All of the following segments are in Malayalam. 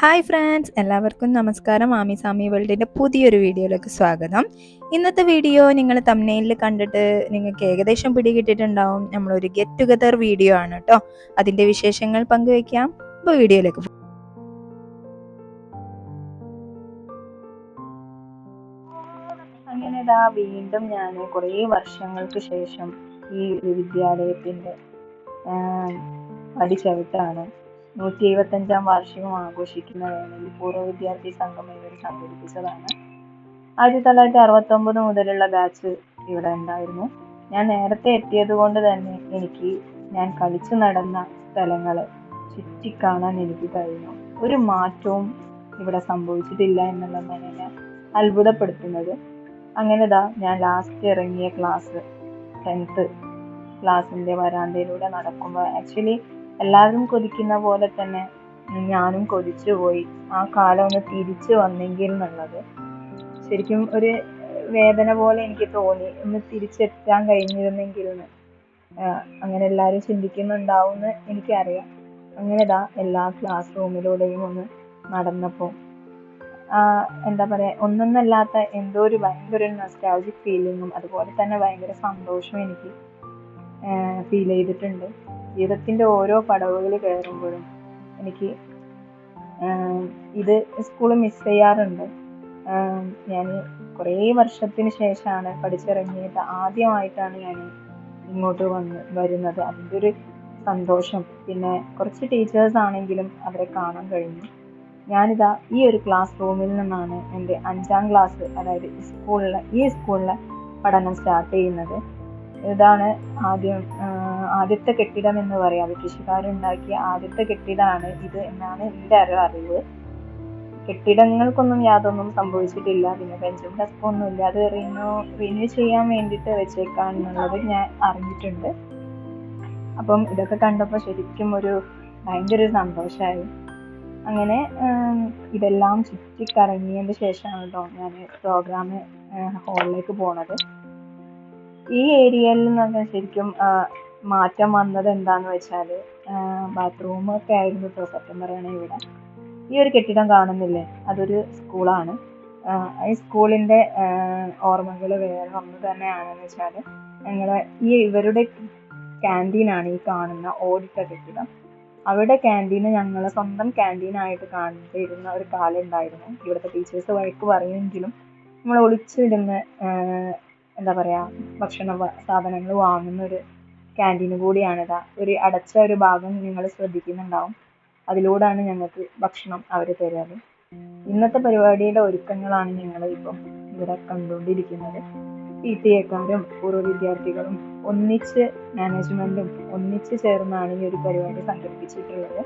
ഹായ് ഫ്രണ്ട്സ് എല്ലാവർക്കും നമസ്കാരം. ആമി സാമി വേൾഡിന്റെ പുതിയൊരു വീഡിയോയിലേക്ക് സ്വാഗതം. ഇന്നത്തെ വീഡിയോ നിങ്ങൾ തമ്മനയിൽ കണ്ടിട്ട് നിങ്ങൾക്ക് ഏകദേശം പിടികിട്ടിട്ടുണ്ടാവും. നമ്മളൊരു ഗെറ്റ് ടുഗദർ വീഡിയോ ആണ് കേട്ടോ അതിന്റെ വിശേഷങ്ങൾ പങ്കുവയ്ക്കാം അപ്പോൾ വീഡിയോയിലേക്ക് അങ്ങനെ ഇതാ വീണ്ടും ഞാൻ കുറേ വർഷങ്ങൾക്ക് ശേഷം ഈ വിദ്യാലയത്തിന്റെ അടിച്ചവിട്ടാണ് നൂറ്റി എഴുപത്തഞ്ചാം വാർഷികം ആഘോഷിക്കുന്ന വേളയിൽ പൂർവ വിദ്യാർത്ഥി സംഘം ഇവർ സംഘടിപ്പിച്ചതാണ്. ആയിരത്തി തൊള്ളായിരത്തി അറുപത്തി ഒമ്പത് മുതലുള്ള ബാച്ച് ഇവിടെ ഉണ്ടായിരുന്നു. ഞാൻ നേരത്തെ എത്തിയത് കൊണ്ട് തന്നെ എനിക്ക് ഞാൻ കളിച്ചു നടന്ന സ്ഥലങ്ങൾ ചുറ്റിക്കാണാൻ എനിക്ക് കഴിഞ്ഞു. ഒരു മാറ്റവും ഇവിടെ സംഭവിച്ചിട്ടില്ല എന്നുള്ളതാണ് ഞാൻ അത്ഭുതപ്പെടുത്തുന്നത്. അങ്ങനെ ദാ ഞാൻ ലാസ്റ്റ് ഇറങ്ങിയ ക്ലാസ് ടെൻത്ത് ക്ലാസ്സിന്റെ വരാന്തയിലൂടെ നടക്കുമ്പോൾ ആക്ച്വലി എല്ലാവരും കൊതിക്കുന്ന പോലെ തന്നെ ഞാനും കൊതിച്ചു പോയി. ആ കാലം ഒന്ന് തിരിച്ചു വന്നെങ്കിൽ എന്നുള്ളത് ശരിക്കും ഒരു വേദന പോലെ എനിക്ക് തോന്നി. ഒന്ന് തിരിച്ചെത്താൻ കഴിഞ്ഞിരുന്നെങ്കിൽ എന്ന്. അങ്ങനെ എല്ലാവരും ചിന്തിക്കുന്നുണ്ടാവും എന്ന് എനിക്കറിയാം. അങ്ങനെ ഇതാ എല്ലാ ക്ലാസ് റൂമിലൂടെയും ഒന്ന് നടന്നപ്പോൾ. എന്താ പറയുക ഒന്നൊന്നല്ലാത്ത എന്തോ ഒരു ഭയങ്കര ഒരു നൊസ്റ്റാൾജിക് ഫീലിങ്ങും അതുപോലെ തന്നെ ഭയങ്കര സന്തോഷവും എനിക്ക് ഫീൽ ചെയ്തിട്ടുണ്ട്. ജീവിതത്തിന്റെ ഓരോ പടവുകൾ കയറുമ്പോഴും എനിക്ക് ഇത് സ്കൂൾ മിസ് ചെയ്യാറുണ്ട്. ഞാൻ കുറേ വർഷത്തിന് ശേഷമാണ് പഠിച്ചിറങ്ങിയിട്ട് ആദ്യമായിട്ടാണ് ഞാൻ ഇങ്ങോട്ട് വന്ന് വരുന്നത്. അതിന്റെ ഒരു സന്തോഷം. പിന്നെ കുറച്ച് ടീച്ചേഴ്സ് ആണെങ്കിലും അവരെ കാണാൻ കഴിഞ്ഞു. ഞാനിതാ ഈ ഒരു ക്ലാസ് റൂമിൽ നിന്നാണ് എന്റെ അഞ്ചാം ക്ലാസ് അതായത് സ്കൂളിലെ ഈ സ്കൂളിലെ പഠനം സ്റ്റാർട്ട് ചെയ്യുന്നത്. ഇതാണ് ആദ്യം ആദ്യത്തെ കെട്ടിടം എന്ന് പറയാം. ബ്രിട്ടീഷുകാരുണ്ടാക്കിയ ആദ്യത്തെ കെട്ടിടമാണ് ഇത് എന്നാണ് എന്റെ ഒരു അറിവ്. കെട്ടിടങ്ങൾക്കൊന്നും യാതൊന്നും സംഭവിച്ചിട്ടില്ല. പിന്നെ ബെഞ്ചും ഡെസ്കും ഒന്നും ഇല്ല അത് റിന്യൂ റിന്യൂ ചെയ്യാൻ വേണ്ടിയിട്ട് വെച്ചേക്കാണെന്നുള്ളത് ഞാൻ അറിഞ്ഞിട്ടുണ്ട്. അപ്പം ഇതൊക്കെ കണ്ടപ്പോൾ ശരിക്കും ഒരു ഭയങ്കര ഒരു സന്തോഷമായി അങ്ങനെ ഇതെല്ലാം ചുറ്റിക്കറങ്ങിയതിന് ശേഷമാണ് കേട്ടോ ഞാൻ പ്രോഗ്രാം ഹോളിലേക്ക് പോണത്. ഈ ഏരിയയിൽ നിന്ന് ശരിക്കും മാറ്റം വന്നത് എന്താന്ന് വെച്ചാൽ ബാത്റൂം ഒക്കെ ആയിരുന്നു കേട്ടോ സത്യം പറയുകയാണെങ്കിൽ ഇവിടെ. ഈ ഒരു കെട്ടിടം കാണുന്നില്ലേ? അതൊരു സ്കൂളാണ് ഈ സ്കൂളിന്റെ ഓർമ്മകൾ വേറെ ഒന്ന് തന്നെയാണെന്ന് വെച്ചാൽ ഞങ്ങൾ ഈ ഇവരുടെ ക്യാന്റീനാണ് ഈ കാണുന്ന ഓടിട്ട കെട്ടിടം. അവിടെ ക്യാന്റീന് ഞങ്ങൾ സ്വന്തം ക്യാന്റീനായിട്ട് കണ്ടിരുന്ന ഒരു കാലം ഉണ്ടായിരുന്നു. ഇവിടുത്തെ ടീച്ചേഴ്സ് വഴക്ക് പറയുമെങ്കിലും നമ്മൾ ഒളിച്ചിടുന്ന എന്താ പറയുക ഭക്ഷണ സാധനങ്ങൾ വാങ്ങുന്ന ഒരു ക്യാന്റീൻ കൂടിയാണിതാ. ഒരു അടച്ച ഒരു ഭാഗം നിങ്ങൾ ശ്രദ്ധിക്കുന്നുണ്ടാവും. അതിലൂടെയാണ് ഞങ്ങൾക്ക് ഭക്ഷണം അവർ തരാറ് ഇന്നത്തെ പരിപാടിയുടെ ഒരുക്കങ്ങളാണ് ഞങ്ങൾ ഇപ്പം ഇവിടെ കണ്ടുകൊണ്ടിരിക്കുന്നത്. പി ടി എക്കാരും പൂർവ വിദ്യാർത്ഥികളും ഒന്നിച്ച് മാനേജ്മെന്റും ഒന്നിച്ച് ചേർന്നാണ് ഈ ഒരു പരിപാടി സംഘടിപ്പിച്ചിട്ടുള്ളത്.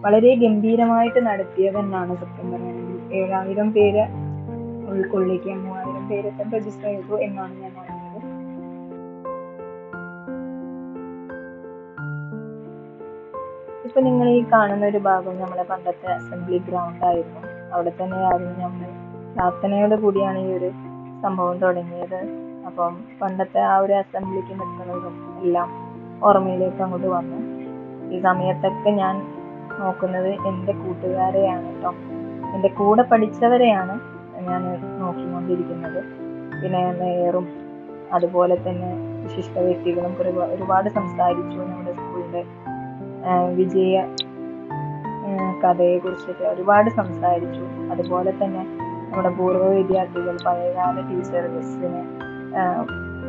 വളരെ ഗംഭീരമായിട്ട് നടത്തിയതെന്നാണ് സത്യം പറയുകയാണെങ്കിൽ ഏഴായിരം പേര് ഉൾക്കൊള്ളിക്കാൻ മൂവായിരം പേരൊക്കെ രജിസ്റ്റർ ചെയ്തു എന്നാണ് ഞാൻ ഇപ്പൊ നിങ്ങൾ ഈ കാണുന്ന ഒരു ഭാഗം നമ്മളെ പണ്ടത്തെ അസംബ്ലി ഗ്രൗണ്ട് ആയിരുന്നു. അവിടെ തന്നെ ആയിരുന്നു നമ്മൾ പ്രാർത്ഥനയോട് കൂടിയാണ് ഈ ഒരു സംഭവം തുടങ്ങിയത്. അപ്പം പണ്ടത്തെ ആ ഒരു അസംബ്ലിക്ക് നിൽക്കുന്നതും എല്ലാം ഓർമ്മയിലേക്ക് അങ്ങോട്ട് വന്നു. ഈ സമയത്തൊക്കെ ഞാൻ നോക്കുന്നത് എന്റെ കൂട്ടുകാരെയാണ് കേട്ടോ. എന്റെ കൂടെ പഠിച്ചവരെയാണ് ഞാൻ നോക്കിക്കൊണ്ടിരിക്കുന്നത്. പിന്നെ മേയറും അതുപോലെ തന്നെ വിശിഷ്ട വ്യക്തികളും ഒരുപാട് സംസാരിച്ചു നമ്മുടെ സ്കൂളിന്റെ വിജയ കഥയെ കുറിച്ചൊക്കെ ഒരുപാട് സംസാരിച്ചു. അതുപോലെ തന്നെ നമ്മുടെ പൂർവ വിദ്യാർത്ഥികൾ പഴയകാല ടീച്ചർ ബസ്സിന്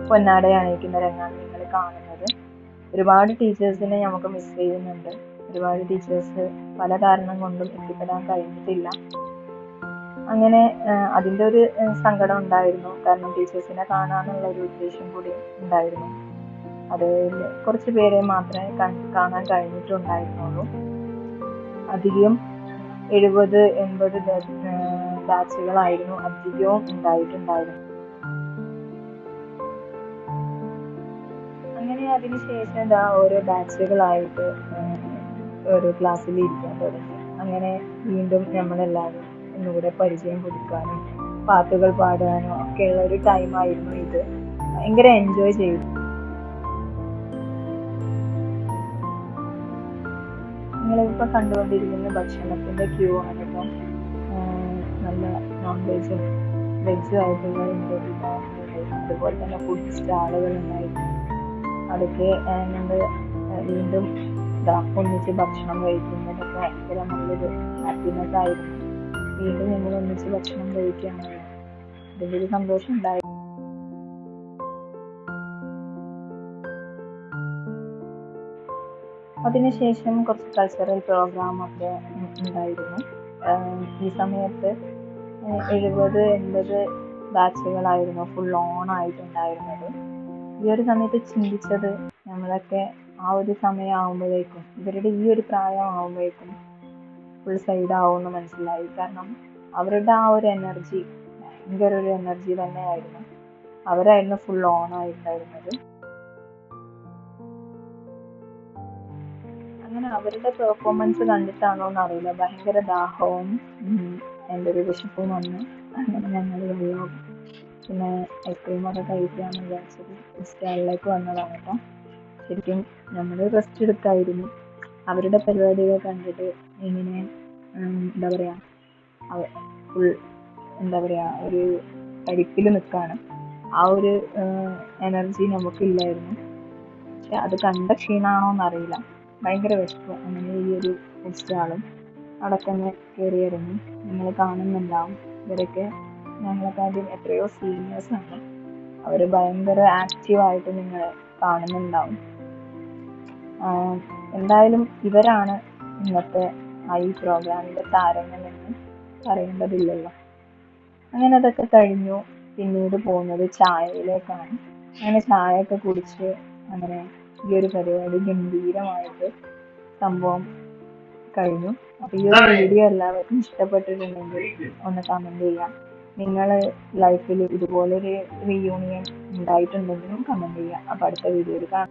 പൊന്നാട അണിയിക്കുന്ന രംഗമാണ് നിങ്ങൾ കാണുന്നത്. ഒരുപാട് ടീച്ചേഴ്സിനെ നമുക്ക് മിസ് ചെയ്യുന്നുണ്ട്. ഒരുപാട് ടീച്ചേഴ്സ് പല കാരണം കൊണ്ടും എത്തിപ്പെടാൻ കഴിഞ്ഞിട്ടില്ല. അങ്ങനെ അതിന്റെ ഒരു സങ്കടം ഉണ്ടായിരുന്നു. കാരണം ടീച്ചേഴ്സിനെ കാണാനുള്ള ഒരു ഉദ്ദേശം കൂടി ഉണ്ടായിരുന്നു. അത് കുറച്ച് പേരെ മാത്രമേ കാണാൻ കഴിഞ്ഞിട്ടുണ്ടായിരുന്നുള്ളൂ. അധികം എഴുപത് എൺപത് ബാച്ചുകളായിരുന്നു അധികവും ഉണ്ടായിട്ടുണ്ടായിരുന്നു അങ്ങനെ അതിനുശേഷം ഇതാ ഓരോ ബാച്ചുകളായിട്ട് ഓരോ ക്ലാസ്സിൽ ഇരിക്കാൻ തുടങ്ങി. അങ്ങനെ വീണ്ടും നമ്മളെല്ലാവരും ഒന്നുകൂടെ പരിചയം പുതുക്കാനും പാട്ടുകൾ പാടാനും ഒക്കെയുള്ള ഒരു ടൈമായിരുന്നു ഇത്. ഭയങ്കര എൻജോയ് ചെയ്തു. നിങ്ങൾ കണ്ടുകൊണ്ടിരിക്കുന്ന ഭക്ഷണത്തിന്റെ ക്യൂ ആണ് ഇപ്പം നല്ല നോൺ വെജും വെജും ആയിട്ടുള്ള അതുപോലെ തന്നെ ഫുഡ് സ്റ്റാളുകൾ ഉണ്ടായിരുന്നു. അതൊക്കെ ഞങ്ങൾ വീണ്ടും ഒന്നിച്ച് ഭക്ഷണം കഴിക്കുന്നതൊക്കെ ഭയങ്കര നല്ലൊരു ഹാപ്പിനെസ് ആയിരുന്നു. വീണ്ടും ഞങ്ങൾ ഒന്നിച്ച് ഭക്ഷണം കഴിക്കുകയാണ്. ഒരു സന്തോഷം ഉണ്ടായി അതിനുശേഷം കുറച്ച് കൾച്ചറൽ പ്രോഗ്രാം ഒക്കെ ഉണ്ടായിരുന്നു. ഈ സമയത്ത് എഴുപത് എൺപത് ബാച്ചുകളായിരുന്നു ഫുൾ ഓൺ ആയിട്ടുണ്ടായിരുന്നത്. ഈ ഒരു സമയത്ത് ചിന്തിച്ചത് നമ്മളൊക്കെ ആ ഒരു സമയം ആകുമ്പോഴേക്കും ഇവരുടെ ഈ ഒരു പ്രായം ആകുമ്പോഴേക്കും ഫുൾ സൈഡ് ആവുമെന്ന് മനസ്സിലായി. കാരണം അവരുടെ ആ ഒരു എനർജി ഭയങ്കര ഒരു എനർജി തന്നെയായിരുന്നു. അവരായിരുന്നു ഫുൾ ഓൺ അങ്ങനെ അവരുടെ പെർഫോമൻസ് കണ്ടിട്ടാണോ എന്നറിയില്ല. ഭയങ്കര ദാഹവും എന്റെ ഒരു വിശപ്പും വന്നു. അങ്ങനെ ഞങ്ങൾ വെള്ളവും പിന്നെ ഐസ്ക്രീമൊക്കെ കഴിക്കാന്ന് വിചാരിച്ചത് സ്റ്റാളിലേക്ക് വന്നതാണ് കേട്ടോ ശരിക്കും നമ്മൾ റെസ്റ്റ് എടുത്തായിരുന്നു. അവരുടെ പരിപാടികൾ കണ്ടിട്ട് ഇങ്ങനെ എന്താ പറയാ ഫുൾ എന്താ പറയാ ഒരു കടിപ്പിൽ നിൽക്കാണ് ആ ഒരു എനർജി നമുക്കില്ലായിരുന്നു. പക്ഷെ അത് കണ്ട ക്ഷീണാണോ എന്നറിയില്ല ഭയങ്കര വിശപ്പ് അങ്ങനെ ഈ ഒരു ഫുഡ് സ്റ്റാളും അവിടെ തന്നെ കയറി ഇറങ്ങി നിങ്ങൾ കാണുന്നുണ്ടാവും. ഇവരൊക്കെ ഞങ്ങളെക്കാട്ടിൽ എത്രയോ സീനിയേഴ്സാണ് അവർ ഭയങ്കര ആക്റ്റീവായിട്ട് നിങ്ങൾ കാണുന്നുണ്ടാവും. എന്തായാലും ഇവരാണ് ഇന്നത്തെ പ്രോഗ്രാമിന്റെ താരങ്ങൾ എന്ന് പറയേണ്ടതില്ലല്ലോ. അങ്ങനെ അതൊക്കെ കഴിഞ്ഞു. പിന്നീട് പോകുന്നത് ചായയിലേക്കാണ്. അങ്ങനെ ചായയൊക്കെ കുടിച്ച് അങ്ങനെ ഈ ഒരു പരിപാടി ഗംഭീരമായിട്ട് സംഭവം കഴിഞ്ഞു. അപ്പൊ ഈ ഒരു വീഡിയോ എല്ലാവർക്കും ഇഷ്ടപ്പെട്ടിട്ടുണ്ടെങ്കിൽ ഒന്ന് കമന്റ് ചെയ്യാം. നിങ്ങൾ ലൈഫിൽ ഇതുപോലൊരു റീയൂണിയൻ ഉണ്ടായിട്ടുണ്ടെങ്കിലും കമന്റ് ചെയ്യാം. അപ്പൊ അടുത്ത വീഡിയോയിൽ കാണാം.